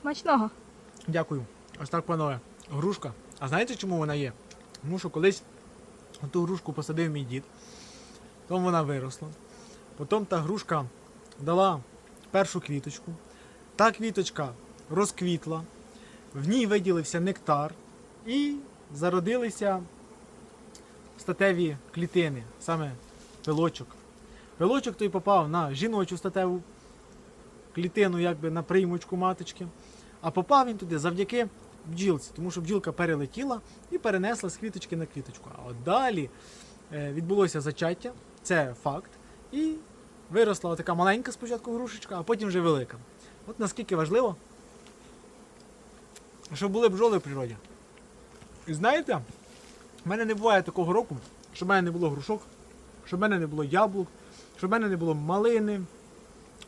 Смачного. Дякую. Ось так, панове. Грушка. А знаєте, чому вона є? Тому що колись ту грушку посадив мій дід, потім вона виросла. Потім та грушка дала першу квіточку. Та квіточка розквітла, в ній виділився нектар і зародилися статеві клітини, саме пилочок. Пилочок той попав на жіночу статеву клітину, якби на приймочку маточки. А попав він туди завдяки бджілці, тому що бджілка перелетіла і перенесла з квіточки на квіточку. А от далі е, відбулося зачаття, це факт, і виросла така маленька спочатку грушечка, а потім вже велика. От наскільки важливо, щоб були бджоли в природі. І знаєте, в мене не буває такого року, щоб в мене не було грушок, щоб в мене не було яблук, щоб в мене не було малини,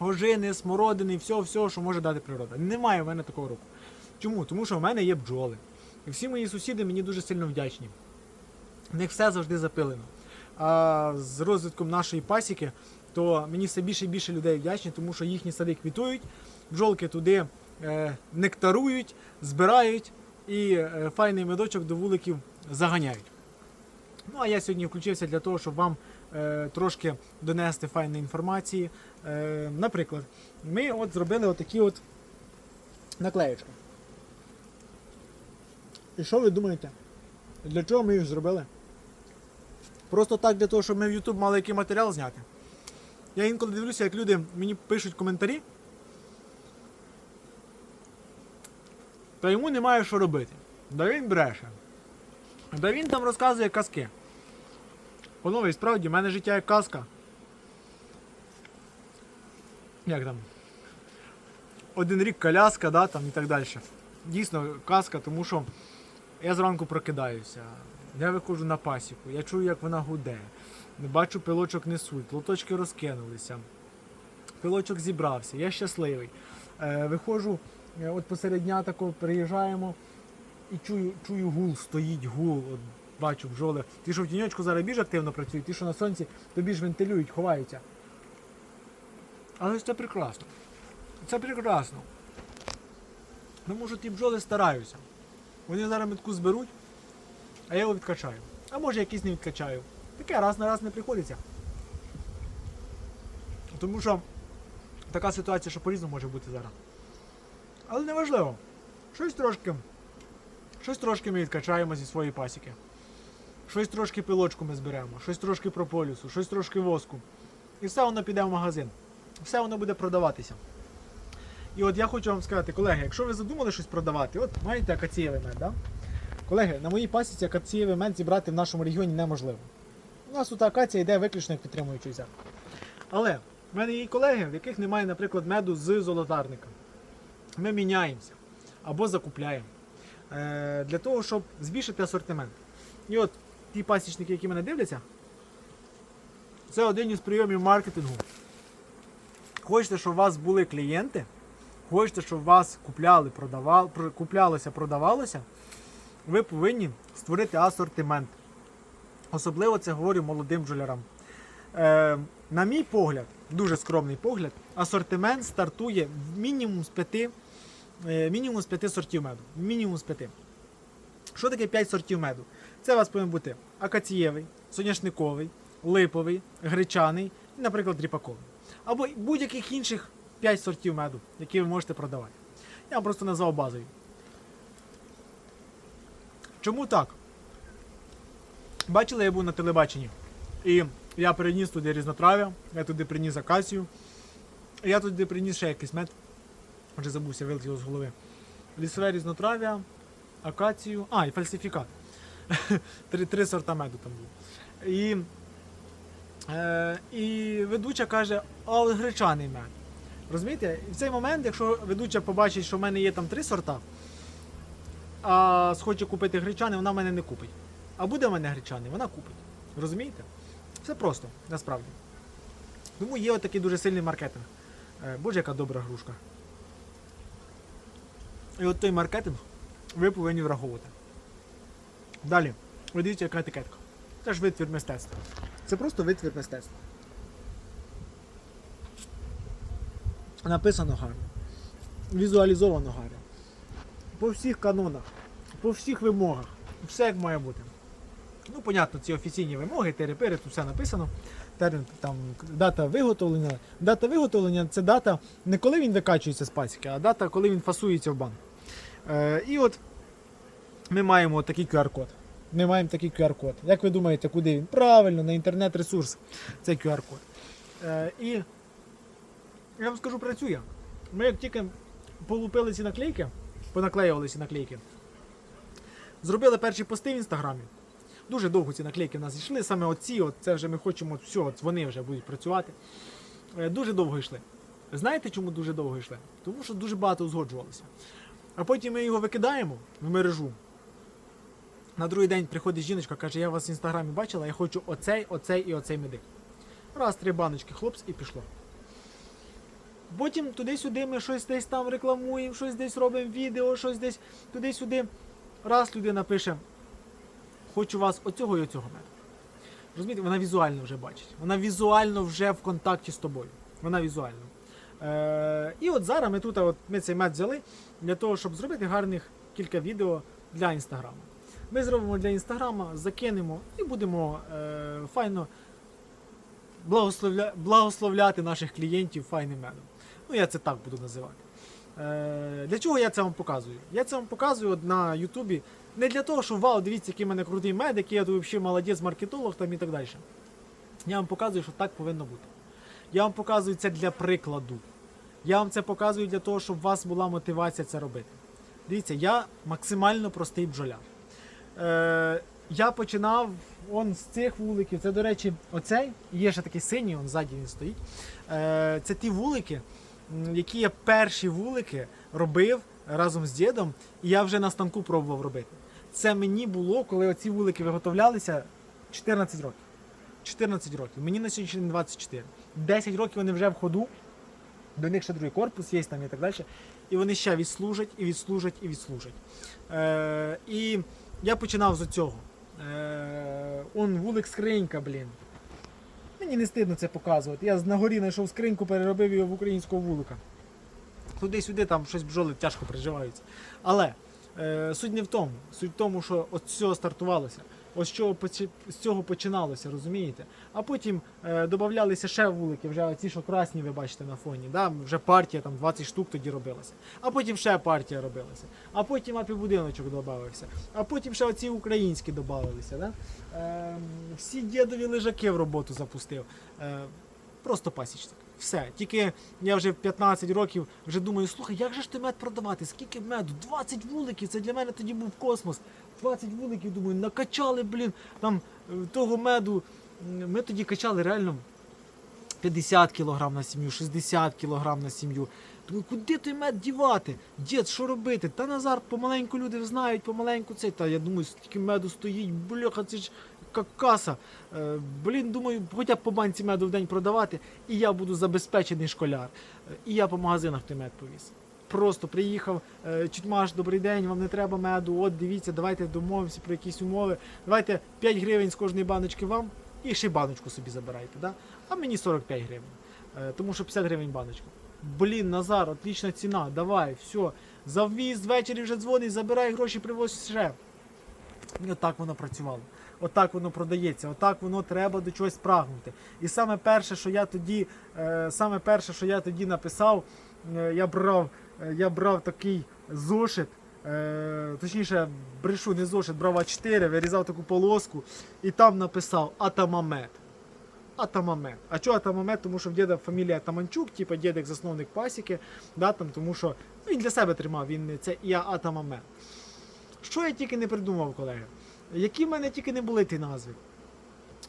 ожини, смородини, всього, всього, що може дати природа. Немає в мене такого року. Чому? Тому що в мене є бджоли. І всі мої сусіди мені дуже сильно вдячні. В них все завжди запилено. А з розвитком нашої пасіки, то мені все більше і більше людей вдячні, тому що їхні сади квітують, бджолки туди е, нектарують, збирають і е, файний медочок до вуликів заганяють. Ну а я сьогодні включився для того, щоб вам трошки донести файної інформації. Е, наприклад, ми от зробили отакі от наклеєчки. І що ви думаєте? Для чого ми їх зробили? Просто так для того, щоб ми в YouTube мали який матеріал зняти. Я інколи дивлюся, як люди мені пишуть коментарі. Та йому немає що робити. Да він бреше. Да він там розказує казки. Панове, і справді, в мене життя як казка. Як там? Один рік коляска, да, там і так далі. Дійсно, казка, тому що я зранку прокидаюся, я виходжу на пасіку, я чую, як вона гуде. Бачу, пилочок несуть, лоточки розкинулися. Пилочок зібрався, я щасливий. Е, виходжу, е, от посеред дня тако приїжджаємо і чую, чую гул, стоїть гул. От бачу бджоли. Ті, що в тіньочку зараз більш активно працюють, ті, що на сонці, то більш вентилюють, ховаються. Але це прекрасно. Це прекрасно. Тому що ті бджоли стараються. Вони зараз метку зберуть, а я його відкачаю. А може якийсь не відкачаю. Таке раз на раз не приходиться. Тому що така ситуація, що по-різному може бути зараз. Але не важливо. Щось трошки. Щось трошки ми відкачаємо зі своєї пасіки. Щось трошки пилочку ми зберемо, щось трошки прополісу, щось трошки воску. І все воно піде в магазин. Все воно буде продаватися. І от я хочу вам сказати, колеги, якщо ви задумали щось продавати, от маєте акацієвий мед, да? Колеги, на моїй пасіці акацієвий мед зібрати в нашому регіоні неможливо. У нас тут акація йде виключно як підтримуючий. Але в мене є колеги, в яких немає, наприклад, меду з золотарника. Ми міняємося або закупляємо е, для того, щоб збільшити асортимент. І от ті пасічники, які мене дивляться, це один із прийомів маркетингу. Хочете, щоб у вас були клієнти, хочете, щоб вас купляли, продавали, про- куплялося, продавалося, ви повинні створити асортимент. Особливо це говорю молодим бджолярам. Е, на мій погляд, дуже скромний погляд, асортимент стартує мінімум з п'яти, е, мінімум з п'яти сортів меду. Мінімум з п'яти. Що таке 5 сортів меду? Це у вас повинен бути акацієвий, соняшниковий, липовий, гречаний і, наприклад, ріпаковий. Або будь-яких інших 5 сортів меду, які ви можете продавати. Я вам просто назвав базові. Чому так? Бачили, я був на телебаченні. І я приніс туди різнотрав'я, я туди приніс акацію. Я туди приніс ще якийсь мед. Вже забувся, вилетіло з голови. Лісове різнотрав'я, акацію. А, і фальсифікат. три, три сорта меду там було. І, е, і ведуча каже, а гречаний мед. Розумієте? І в цей момент, якщо ведуча побачить, що в мене є там три сорта, а схоче купити гречаний, вона в мене не купить. А буде в мене гречаний, вона купить. Розумієте? Все просто, насправді. Тому є отакий дуже сильний маркетинг. Е, Боже, яка добра грушка. І от той маркетинг ви повинні враховувати. Далі, ви дивіться, яка етикетка. Це ж витвір мистецтва. Це просто витвір мистецтва. Написано гарно. візуалізовано гарно. По всіх канонах, по всіх вимогах. Все як має бути. Ну, понятно, ці офіційні вимоги, терепери, тут все написано. Термін, там, дата виготовлення. Дата виготовлення це дата не коли він викачується з пасіки, а дата, коли він фасується в банк. Е, і от ми маємо такий QR-код. Ми маємо такий QR-код. Як ви думаєте, куди він? Правильно, на інтернет-ресурс цей QR-код. Е, і я вам скажу, працює. Ми як тільки полупили ці наклейки, понаклеювали ці наклейки, зробили перші пости в інстаграмі. Дуже довго ці наклейки в нас йшли. Саме оці, от це вже ми хочемо, от все, от вони вже будуть працювати. Е, Дуже довго йшли. Знаєте, чому дуже довго йшли? Тому що дуже багато узгоджувалося. А потім ми його викидаємо в мережу. На другий день приходить жіночка, каже, я вас в інстаграмі бачила, я хочу оцей, оцей і оцей медик. Раз, три баночки, хлопці, і пішло. Потім туди-сюди ми щось десь там рекламуємо, щось десь робимо відео, щось десь туди-сюди. Раз людина пише, хочу вас оцього і оцього меду. Розумієте, вона візуально вже бачить. Вона візуально вже в контакті з тобою. Вона візуально. Е, і от зараз ми тут от, ми цей мед взяли для того, щоб зробити гарних кілька відео для інстаграму. Ми зробимо для інстаграма, закинемо і будемо е, файно благословля... благословляти наших клієнтів файним медом. Ну, я це так буду називати. Е, для чого я це вам показую? Я це вам показую на Ютубі не для того, що вау, дивіться, який в мене крутий мед, який я тут взагалі молодець, маркетолог там і так далі. Я вам показую, що так повинно бути. Я вам показую це для прикладу. Я вам це показую для того, щоб у вас була мотивація це робити. Дивіться, я максимально простий бджоляр. Е, я починав он з цих вуликів. Це, до речі, оцей. Є ще такий синій, он ззаді він стоїть. Е, це ті вулики, які я перші вулики робив разом з дідом, і я вже на станку пробував робити. Це мені було, коли оці вулики виготовлялися 14 років. 14 років. Мені на сьогоднішній день 24. 10 років вони вже в ходу. До них ще другий корпус є там і так далі. І вони ще відслужать, і відслужать, і відслужать. Е, і я починав з цього. Е, он вулик скринька, блін. Мені не стидно це показувати. Я на горі знайшов скриньку, переробив його в українського вулика. Туди-сюди там щось бджоли тяжко приживаються. Але е, суть не в тому. Суть в тому, що от цього стартувалося. Ось чого з цього починалося, розумієте? А потім е, додавалися ще вулики, вже ці, що красні, ви бачите на фоні. Да? Вже партія там 20 штук тоді робилася. А потім ще партія робилася. А потім апі-будиночок додавався. А потім ще оці українські додавалися. Да? Е, всі дідові лежаки в роботу запустив. Е, просто пасічник. Все. Тільки я вже в 15 років вже думаю, слухай, як же ж ти мед продавати? Скільки меду? 20 вуликів, це для мене тоді був космос. 20 вуликів, думаю, накачали, блін, там е, того меду. Ми тоді качали реально 50 кг на сім'ю, 60 кг на сім'ю. Думаю, куди той мед дівати? Дід, що робити? Та Назар, помаленьку люди знають, помаленьку цей. Та я думаю, стільки меду стоїть, бляха, це ж як каса. Е, блін, думаю, хоча б по банці меду в день продавати, і я буду забезпечений школяр. Е, І я по магазинах той мед повіз. Просто приїхав, е, чутмаш, добрий день, вам не треба меду. От дивіться, давайте домовимося про якісь умови. Давайте 5 гривень з кожної баночки вам і ще баночку собі забирайте. Да? А мені 45 гривень. Е, Тому що 50 гривень баночка. Блін, Назар, отлічна ціна, давай, все. Завіз ввечері вже дзвонить, забирай гроші, привозь ще. І отак воно працювало. Отак воно продається, отак воно треба до чогось прагнути. І саме перше, що я тоді, е, саме перше, що я тоді написав, я брав, я брав такий зошит, е, точніше, брешу, не зошит, брав А4, вирізав таку полоску і там написав Атамамет. Атамамет. А чого Атамамет? Тому що в діда фамілія Атаманчук, типу дід як засновник пасіки, да, там, тому що ну, він для себе тримав, він це я Атамамет. Що я тільки не придумав, колеги? Які в мене тільки не були ті назви.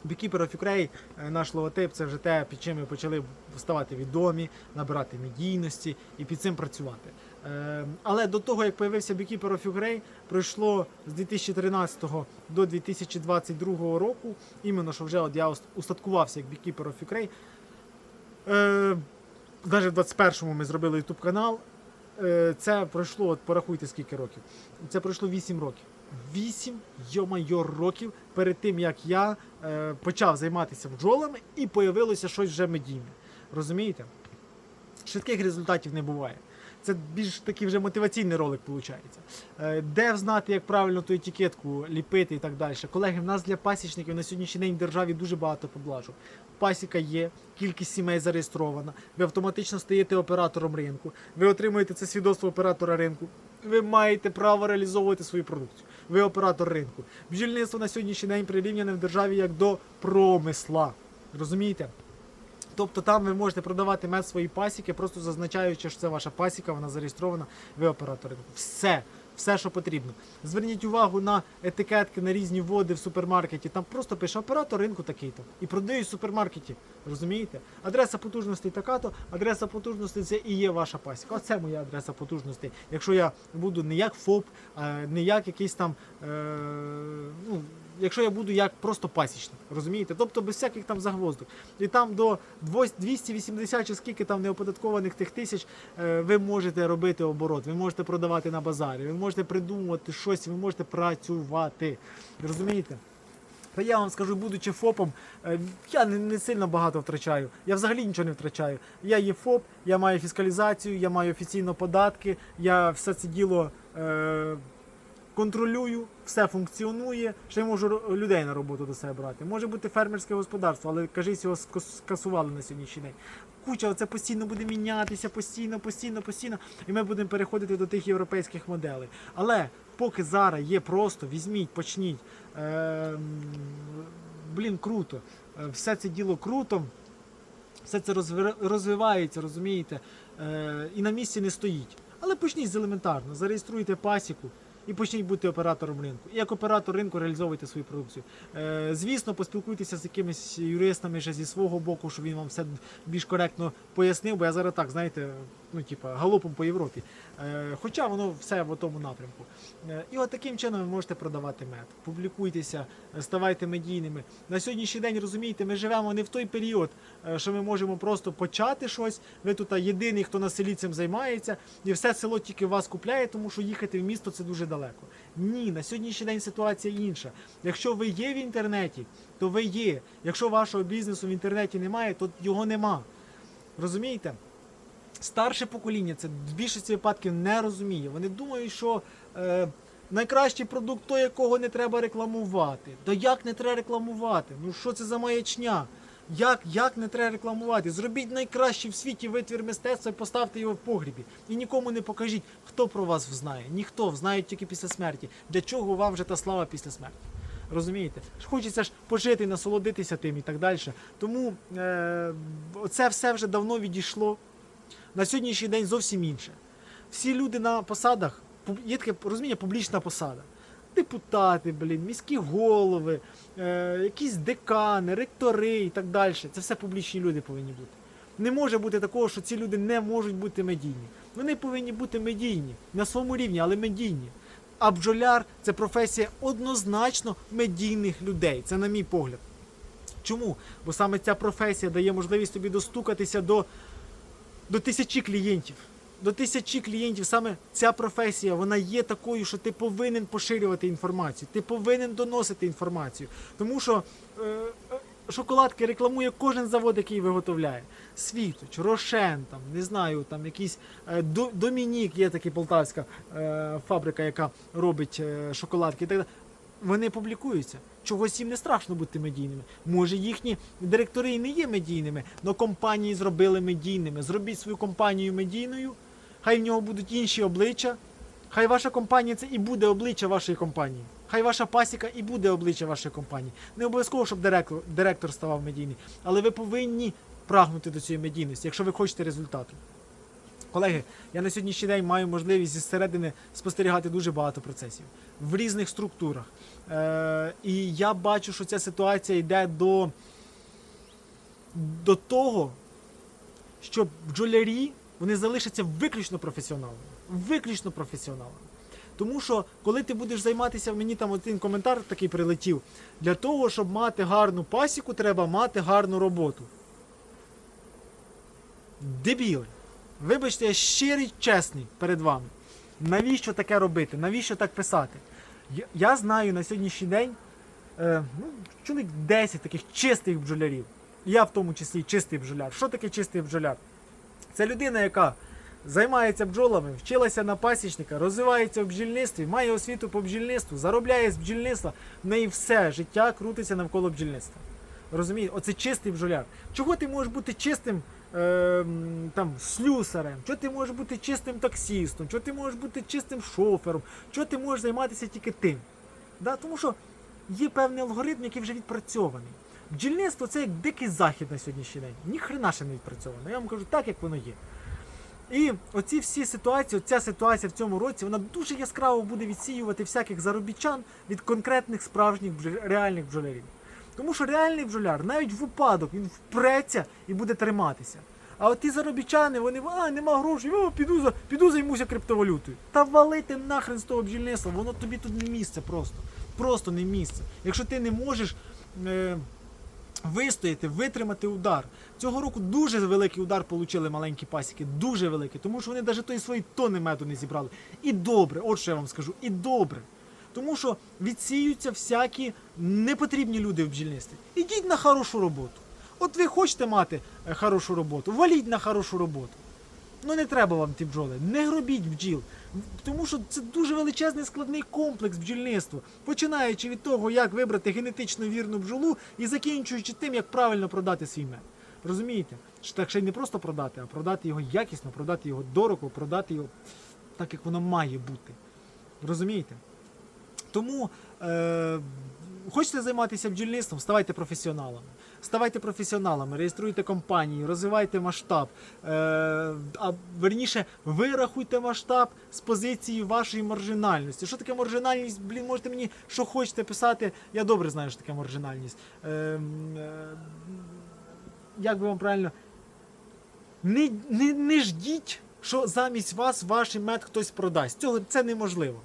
Beekeeper of Ukraine, е, наш логотип, це вже те, під чим ми почали ставати відомі, набирати медійності і під цим працювати. Е, але до того, як появився Beekeeper of Ukraine, пройшло з 2013 до 2022 року, іменно що вже от я устаткувався як Beekeeper of Ukraine. Е, навіть в 21-му ми зробили YouTube канал. Це пройшло, от порахуйте скільки років. Це пройшло 8 років. 8 йо-майо років перед тим, як я е, почав займатися бджолами і появилося щось вже медійне. Розумієте? Швидких результатів не буває. Це більш такий вже мотиваційний ролик виходить. Е, Де знати, як правильно ту етикетку ліпити і так далі. Колеги, в нас для пасічників на сьогоднішній день в державі дуже багато поблажок. Пасіка є, кількість сімей зареєстрована. Ви автоматично стаєте оператором ринку. Ви отримуєте це свідоцтво оператора ринку. Ви маєте право реалізовувати свою продукцію. Ви оператор ринку. Бджільництво на сьогоднішній день прирівняне в державі як до промисла. Розумієте? Тобто там ви можете продавати мед свої пасіки, просто зазначаючи, що це ваша пасіка, вона зареєстрована, ви оператор ринку. Все, все, що потрібно. Зверніть увагу на етикетки, на різні води в супермаркеті. Там просто пише оператор ринку такий-то. І продають в супермаркеті. Розумієте? Адреса потужностей така-то, адреса потужностей це і є ваша пасіка. Оце моя адреса потужностей. Якщо я буду не як ФОП, а не як якийсь там. Е- ну, якщо я буду як просто пасічник, розумієте? Тобто без всяких там загвоздок. І там до 280 чи скільки там неоподаткованих тих тисяч е, ви можете робити оборот, ви можете продавати на базарі, ви можете придумувати щось, ви можете працювати. Розумієте? Та я вам скажу, будучи ФОПом, е, я не, сильно багато втрачаю. Я взагалі нічого не втрачаю. Я є ФОП, я маю фіскалізацію, я маю офіційно податки, я все це діло. Е, контролюю, все функціонує, ще можу людей на роботу до себе брати. Може бути фермерське господарство, але кажись, його скас- скасували на сьогоднішній день. Куча, це постійно буде мінятися, постійно, постійно, постійно, і ми будемо переходити до тих європейських моделей. Але поки зараз є просто, візьміть, почніть. Е, блін, круто. Е, Все це діло круто. Все це розвивається, розумієте, е, і на місці не стоїть. Але почніть з елементарно, зареєструйте пасіку і почніть бути оператором ринку. І як оператор ринку реалізовуйте свою продукцію. Е, звісно, поспілкуйтеся з якимись юристами ще зі свого боку, щоб він вам все більш коректно пояснив, бо я зараз так, знаєте, ну, типа, галопом по Європі. Е, хоча воно все в тому напрямку. Е, і от таким чином ви можете продавати мед. Публікуйтеся, е, ставайте медійними. На сьогоднішній день розумієте, ми живемо не в той період, що ми можемо просто почати щось. Ви тут єдиний, хто на селі цим займається, і все село тільки вас купляє, тому що їхати в місто це дуже далеко. Ні, на сьогоднішній день ситуація інша. Якщо ви є в інтернеті, то ви є. Якщо вашого бізнесу в інтернеті немає, то його нема. Розумієте? Старше покоління це в більшості випадків не розуміє. Вони думають, що е, найкращий продукт той, якого не треба рекламувати. То як не треба рекламувати? Ну що це за маячня? Як, як не треба рекламувати? Зробіть найкращий в світі витвір мистецтва і поставте його в погрібі. І нікому не покажіть, хто про вас знає. Ніхто знають тільки після смерті. Для чого вам вже та слава після смерті? Розумієте? Хочеться ж пожити, насолодитися тим і так далі. Тому е, це все вже давно відійшло. На сьогоднішній день зовсім інше. Всі люди на посадах, є таке розуміння, публічна посада. Депутати, блін, міські голови, е, якісь декани, ректори і так далі. Це все публічні люди повинні бути. Не може бути такого, що ці люди не можуть бути медійні. Вони повинні бути медійні на своєму рівні, але медійні. А бджоляр це професія однозначно медійних людей. Це на мій погляд. Чому? Бо саме ця професія дає можливість тобі достукатися до до тисячі клієнтів. До тисячі клієнтів саме ця професія вона є такою, що ти повинен поширювати інформацію, ти повинен доносити інформацію. Тому що е, е, шоколадки рекламує кожен завод, який виготовляє. Світоч, Рошен, там, не знаю, там якийсь е, До- Домінік, є така полтавська е, фабрика, яка робить е, шоколадки. і так далі. Вони публікуються. Чогось їм не страшно бути медійними. Може, їхні директори і не є медійними, але компанії зробили медійними. Зробіть свою компанію медійною, хай в нього будуть інші обличчя. Хай ваша компанія це і буде обличчя вашої компанії. Хай ваша пасіка і буде обличчя вашої компанії. Не обов'язково, щоб директор, директор ставав медійний, але ви повинні прагнути до цієї медійності, якщо ви хочете результату. Колеги, я на сьогоднішній день маю можливість зі середини спостерігати дуже багато процесів в різних структурах. Е, і я бачу, що ця ситуація йде до, до того, що бджолярі вони залишаться виключно професіоналами. Виключно професіоналами. Тому що, коли ти будеш займатися, мені там один коментар такий прилетів. Для того, щоб мати гарну пасіку, треба мати гарну роботу. Дебіли. Вибачте, я щирий, чесний перед вами. Навіщо таке робити? Навіщо так писати? Я, знаю на сьогоднішній день е, ну, чоловік 10 таких чистих бджолярів. Я в тому числі чистий бджоляр. Що таке чистий бджоляр? Це людина, яка займається бджолами, вчилася на пасічника, розвивається в бджільництві, має освіту по бджільництву, заробляє з бджільництва, в неї все життя крутиться навколо бджільництва. Розумієте, оце чистий бджоляр. Чого ти можеш бути чистим е, там, слюсарем? Чого ти можеш бути чистим таксістом? Чого ти можеш бути чистим шофером? Чого ти можеш займатися тільки тим? Да? Тому що є певний алгоритм, який вже відпрацьований. Бджільництво це як дикий захід на сьогоднішній день. Ні хрена ще не відпрацьовано. Я вам кажу так, як воно є. І оці всі ситуації, ця ситуація в цьому році, вона дуже яскраво буде відсіювати всяких заробітчан від конкретних справжніх реальних бджолярів. Тому що реальний бджоляр, навіть в випадок, він впреться і буде триматися. А от ті заробітчани, вони а, нема грошей, о, піду, піду займуся криптовалютою. Та валити нахрен з того бджільництва, воно тобі тут не місце просто. Просто не місце. Якщо ти не можеш. Е, вистояти, витримати удар. Цього року дуже великий удар отримали маленькі пасіки, дуже великий, тому що вони навіть тої свої тони меду не зібрали. І добре, от що я вам скажу, і добре. Тому що відсіються всякі непотрібні люди в бджільництві. Ідіть на хорошу роботу. От ви хочете мати е, хорошу роботу, валіть на хорошу роботу. Ну не треба вам ті бджоли, не гробіть бджіл. Тому що це дуже величезний складний комплекс бджільництва, починаючи від того, як вибрати генетично вірну бджолу і закінчуючи тим, як правильно продати свій мед. Розумієте? Так ще й не просто продати, а продати його якісно, продати його дорого, продати його так, як воно має бути. Розумієте? Тому е, хочете займатися бджільництвом, ставайте професіоналами. Ставайте професіоналами, реєструйте компанії, розвивайте масштаб. Е, а верніше, вирахуйте масштаб з позиції вашої маржинальності. Що таке маржинальність? Блін, можете мені що хочете писати. Я добре знаю, що таке маржинальність. Е, е, як би вам правильно? Не, не, не ждіть, що замість вас ваш мед хтось продасть. Цього це неможливо.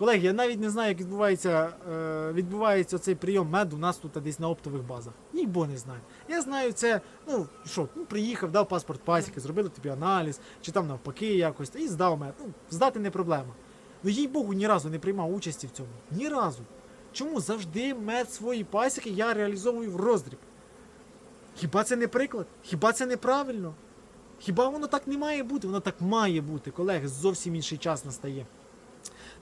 Колеги, я навіть не знаю, як відбувається, е, відбувається цей прийом меду у нас тут десь на оптових базах. Ніхто не знає. Я знаю це, ну що, ну, приїхав, дав паспорт пасіки, зробили тобі аналіз, чи там навпаки якось, і здав мед. Ну, здати не проблема. Ну їй Богу, ні разу не приймав участі в цьому. Ні разу. Чому завжди мед свої пасіки я реалізовую в роздріб? Хіба це не приклад? Хіба це неправильно? Хіба воно так не має бути? Воно так має бути, колеги, зовсім інший час настає.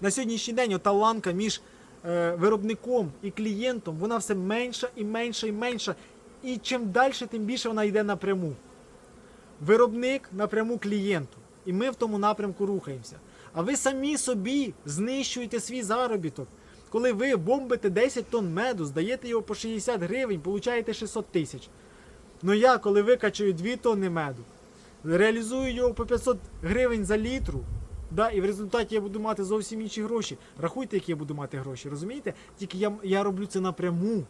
На сьогоднішній день ота ланка між е, виробником і клієнтом, вона все менша і менша і менша. І чим далі, тим більше вона йде напряму. Виробник напряму клієнту. І ми в тому напрямку рухаємося. А ви самі собі знищуєте свій заробіток. Коли ви бомбите 10 тонн меду, здаєте його по 60 гривень, получаєте 600 тисяч. Ну я, коли викачаю 2 тонни меду, реалізую його по 500 гривень за літру, да, і в результаті я буду мати зовсім інші гроші. Рахуйте, які я буду мати гроші, розумієте? Тільки я, я роблю це напряму.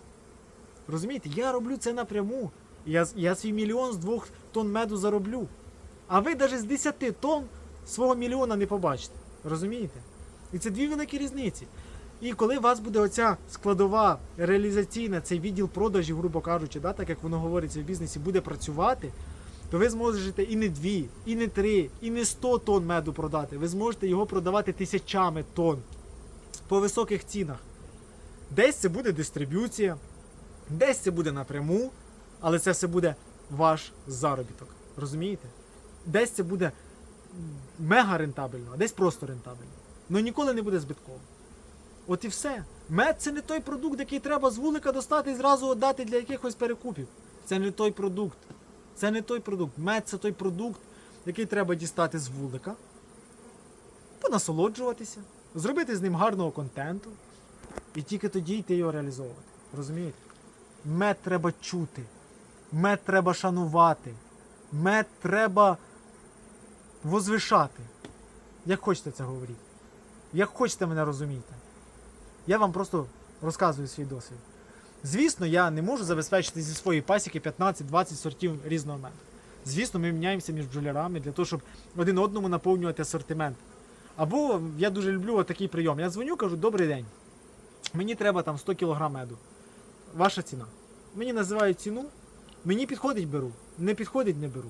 Розумієте? Я роблю це напряму. Я, я свій мільйон з двох тонн меду зароблю. А ви навіть з 10 тонн свого мільйона не побачите. Розумієте? І це дві великі різниці. І коли у вас буде оця складова реалізаційна, цей відділ продажів, грубо кажучи, да, так як воно говориться в бізнесі, буде працювати, то ви зможете і не дві, і не три, і не 100 тонн меду продати. Ви зможете його продавати тисячами тонн по високих цінах. Десь це буде дистриб'юція, десь це буде напряму, але це все буде ваш заробіток. Розумієте? Десь це буде мега рентабельно, а десь просто рентабельно. Ну ніколи не буде збитково. От і все. Мед це не той продукт, який треба з вулика достати і зразу віддати для якихось перекупів. Це не той продукт. Це не той продукт. Мед це той продукт, який треба дістати з вулика, понасолоджуватися, зробити з ним гарного контенту, і тільки тоді йти його реалізовувати. Розумієте? Мед треба чути, мед треба шанувати, мед треба возвишати. Як хочете це говорити. Як хочете мене розуміти. Я вам просто розказую свій досвід. Звісно, я не можу забезпечити зі своєї пасіки 15-20 сортів різного меду. Звісно, ми міняємося між бджолярами для того, щоб один одному наповнювати асортимент. Або я дуже люблю такий прийом. Я дзвоню, кажу, добрий день. Мені треба там 100 кг меду. Ваша ціна. Мені називають ціну, мені підходить беру, не підходить не беру.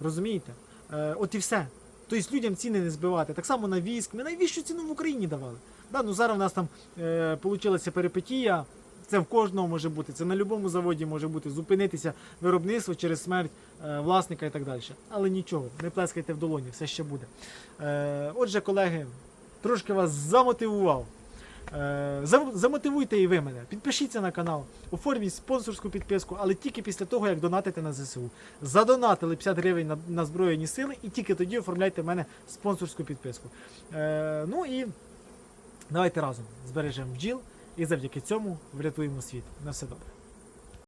Розумієте? Е, от і все. Тобто людям ціни не збивати. Так само на віск. Ми найвищу ціну в Україні давали. Да, ну зараз у нас там е, получилася перипетія Це в кожного може бути, це на будь-якому заводі може бути, зупинитися виробництво через смерть е, власника і так далі. Але нічого, не плескайте в долоні, все ще буде. Е, отже, колеги, трошки вас замотивував. Е, Замотивуйте і ви мене. Підпишіться на канал, оформіть спонсорську підписку, але тільки після того, як донатите на ЗСУ. Задонатили 50 гривень на, на Збройні сили, і тільки тоді оформляйте в мене спонсорську підписку. Е, ну і давайте разом збережемо бджіл і завдяки цьому врятуємо світ. На все добре.